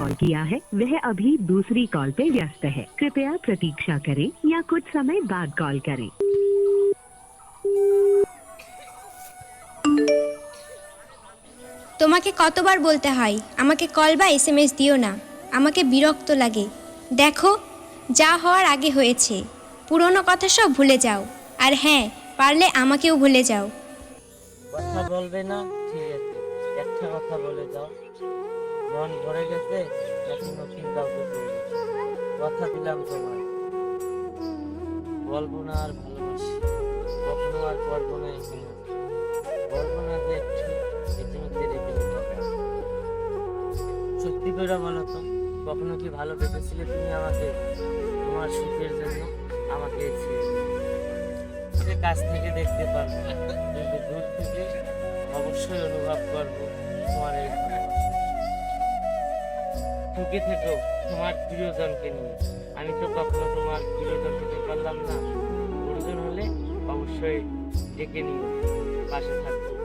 Call किया है वह अभी दूसरी कॉल पे व्यस्त है कृपया प्रतीक्षा करें या कुछ समय बाद कॉल करें তোমাকে কতবার বলতে হয় আমাকে কল বা এস এম এস দিও না আমাকে বিরক্ত লাগে দেখো যা হওয়ার আগে হয়েছে পুরনো কথা সব ভুলে যাও আর হ্যাঁ পারলে আমাকেও ভুলে যাও কথা বলবে না ঠিক আছে একটা কথা বলে দাও মন ভরে গেছে নতুন কাউকে পেয়ে কথা দিলাম তোমার বলব না আর ভালোবাসি। কখনো আর করব না এখানে বলব না যে ইতিমধ্যে রেখে সত্যি করে বলো তো, কখনো কি ভালো পেতেছিলে তুমি আমাকে, তোমার সুখের জন্য আমাকে ছেড়ে কাছ থেকে দেখতে পারব কিন্তু দূর থেকে অবশ্যই অনুভব করব তোমার এই। সুখে থেকো তোমার প্রিয়জনকে নিয়ে। আমি তো কখনো তোমার প্রিয়জন হতে পারলাম না। প্রয়োজন হলে অবশ্যই ডেকে নিও। পাশে থাকব